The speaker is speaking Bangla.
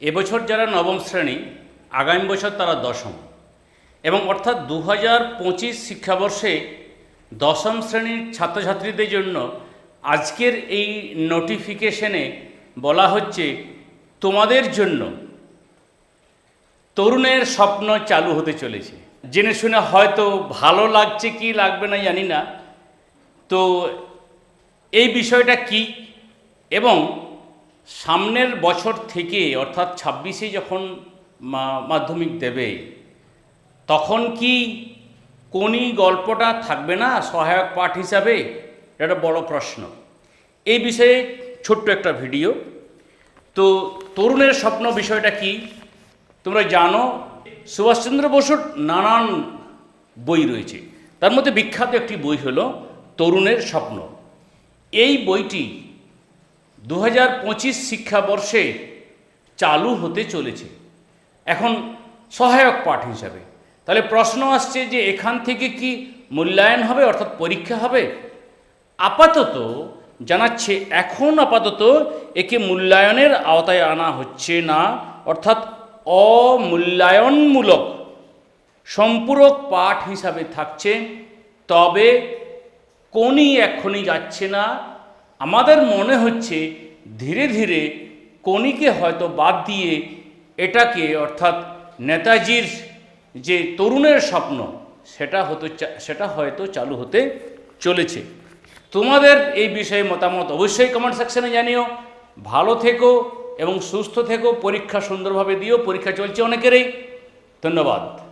এবছর যারা নবম শ্রেণি, আগামী বছর তারা দশম। এবং অর্থাৎ দু হাজার পঁচিশ শিক্ষাবর্ষে দশম শ্রেণির ছাত্রছাত্রীদের জন্য আজকের এই নোটিফিকেশনে বলা হচ্ছে, তোমাদের জন্য তরুণের স্বপ্ন চালু হতে চলেছে। জেনে শুনে হয়তো ভালো লাগছে কি লাগবে না জানি না। তো এই বিষয়টা কি? এবং সামনের বছর থেকে, অর্থাৎ ছাব্বিশে যখন মাধ্যমিক দেবে, তখন কি কোনি গল্পটা থাকবে না সহায়ক পাঠ হিসাবে? এটা বড় প্রশ্ন। এই বিষয়ে ছোট্ট একটা ভিডিও। তো তরুণের স্বপ্ন বিষয়টা কি? তোমরা জানো, সুভাষচন্দ্র বসুর নানান বই রয়েছে। তার মধ্যে বিখ্যাত একটি বই হলো তরুণের স্বপ্ন। এই বইটি দু হাজার পঁচিশ শিক্ষাবর্ষে চালু হতে চলেছে। এখন সহায়ক পাঠ হিসাবে। তাহলে প্রশ্ন আসছে যে এখান থেকে কি মূল্যায়ন হবে অর্থাৎ পরীক্ষা হবে? আপাতত জানাচ্ছে, এখন আপাতত একে মূল্যায়নের আওতায় আনা হচ্ছে না, অর্থাৎ অমূল্যায়নমূলক সম্পূরক পাঠ হিসাবে থাকছে। তবে কোনই এক্ষুনি যাচ্ছে না আমাদের মনে হচ্ছে ধীরে ধীরে কোনিকে হয়তো বাদ দিয়ে এটাকে অর্থাৎ নেতাজির যে তরুণের স্বপ্ন, সেটা হতো সেটা হয়তো চালু হতে চলেছে। তোমাদের এই বিষয়ে মতামত অবশ্যই কমেন্ট সেকশনে জানিও। ভালো থেকো এবং সুস্থ থেকো। পরীক্ষা সুন্দরভাবে দিও। পরীক্ষা চলছে অনেকেরই। ধন্যবাদ।